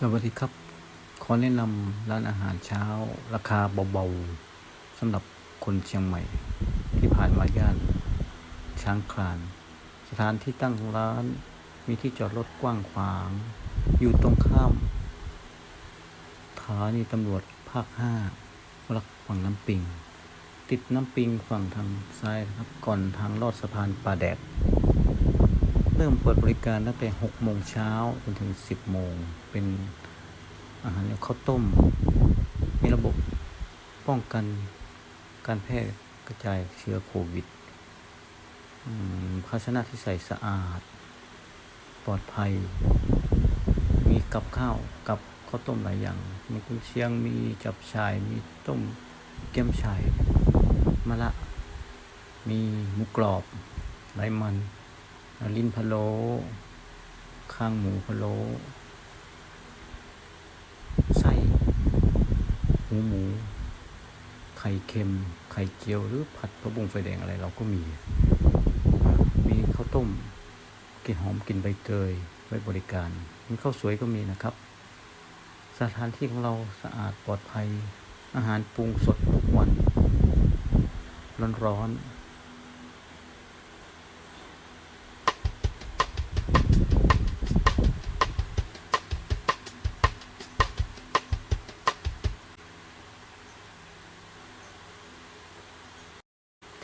สวัสดีครับ ขอแนะนำร้านอาหารเช้า ราคาเบาๆสำหรับคนเชียงใหม่ ที่ผ่านมาย่าน ช้างคลาน สถานที่ตั้งร้านมีที่จอดรถกว้างขวาง อยู่ตรงข้ามสถานีตำรวจภาคห้ารักฝั่งน้ำปิง ติดน้ำปิงฝั่งทางซ้ายครับ ก่อนทางลอดสะพานป่าแดด เริ่มเปิดบริการตั้งแต่ 6 โมงเช้าจนถึง 10 โมง เป็นอาหารข้าวต้ม มีระบบป้องกันการแพร่กระจายเชื้อโควิดภาชนะที่ใส่สะอาด ปลอดภัย มีกับข้าวกับข้าวต้มหลายอย่าง มีกุนเชียง มีจับชาย มีต้มเกี๊ยมชายมะละ มีหมูกรอบไรมัน ลิ้นพะโล้ข้างหมูพะโล้ไส้หูหมู ไข่เค็ม ไข่เจียวหรือผัดพะบุงไฟแดงอะไรเราก็มี มีข้าวต้มกลิ่นหอมกลิ่นใบเตยไว้บริการมีข้าวสวยก็มีนะครับ สถานที่ของเราสะอาดปลอดภัย อาหารปรุงสดทุกวัน ร้อนๆ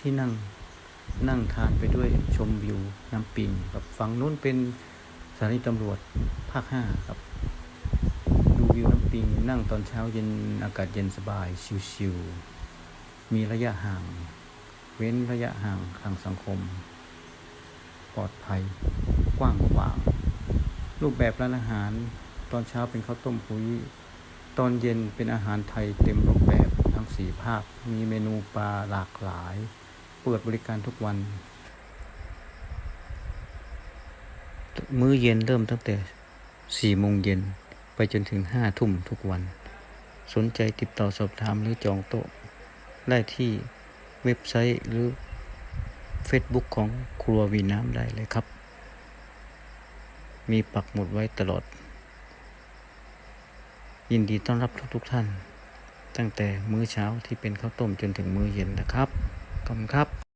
ที่นั่งนั่งทานไปด้วยชมวิวน้ำปิงกับฝั่งนู้นเป็นสถานีตำรวจภาคห้าครับ ดูวิวน้ำปิงนั่งตอนเช้าเย็นอากาศเย็นสบายชิวๆมีระยะห่าง เว้นระยะห่างทางสังคม ปลอดภัยกว้างขวางรูปแบบร้านอาหาร ตอนเช้าเป็นข้าวต้มปุ้ยตอนเย็นเป็นอาหารไทยเต็มรูปแบบทั้งสี่ภาคมีเมนูปลาหลากหลาย เปิดบริการทุกวัน มื้อเย็นเริ่มตั้งแต่สี่โมงเย็นไปจนถึงห้าทุ่มทุกวัน สนใจติดต่อสอบถามหรือจองโต๊ะ ได้ที่เว็บไซต์หรือ Facebook ของครัววีน้ำได้เลยครับ มีปักหมุดไว้ตลอด ยินดีต้อนรับทุกๆท่าน ตั้งแต่มื้อเช้าที่เป็นข้าวต้มจนถึงมื้อเย็นนะครับ ผมครับ